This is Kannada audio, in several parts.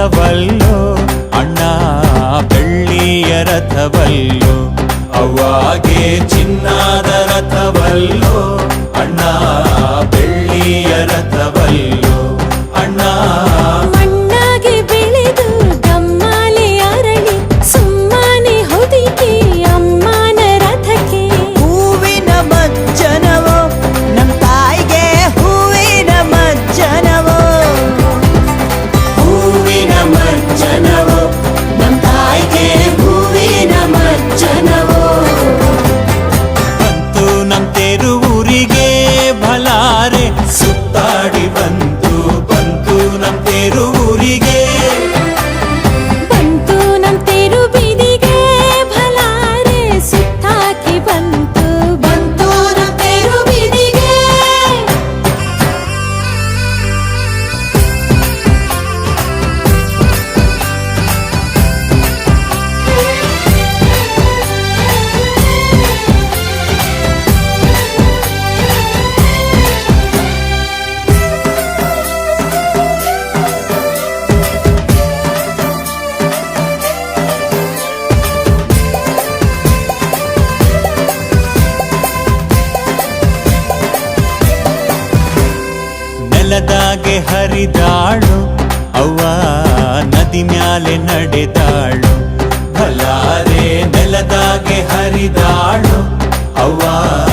ರಥವಲ್ಲೋ ಅಣ್ಣ ಬೆಳ್ಳಿಯ ರಥವಲ್ಲೋ ಅವಾಗೆ ಚಿನ್ನದ ರಥವಲ್ಲೋ சேரும். ಮ್ಯಾಲೆ ನಡೆದಾಳು. ಬಲಾರೆ ನೆಲದಾಗೆ ಹರಿದಾಳು. ಅವ್ವಾ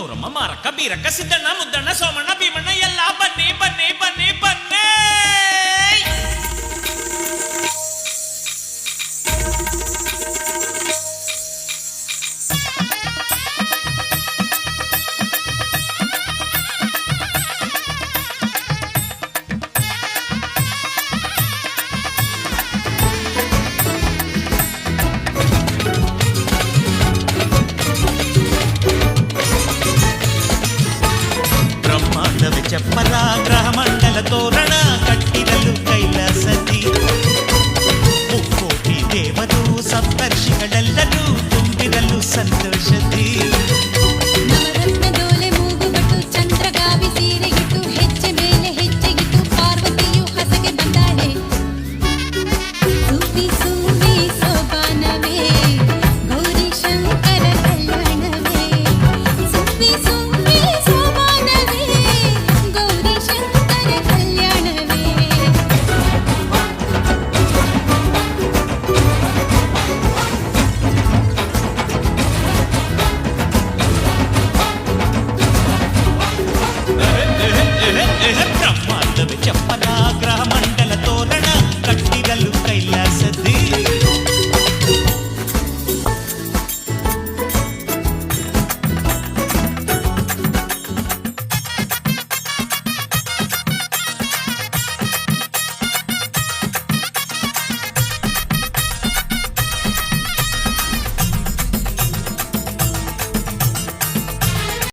ಗಂಗಮ್ಮ ಗೌರಮ್ಮ ಮಾರಕ್ಕ ಬೀರಕ್ಕ ಸಿದ್ದಣ್ಣ ಮುದ್ದಣ್ಣ ಸೋಮಣ್ಣ ಭೀಮಣ್ಣ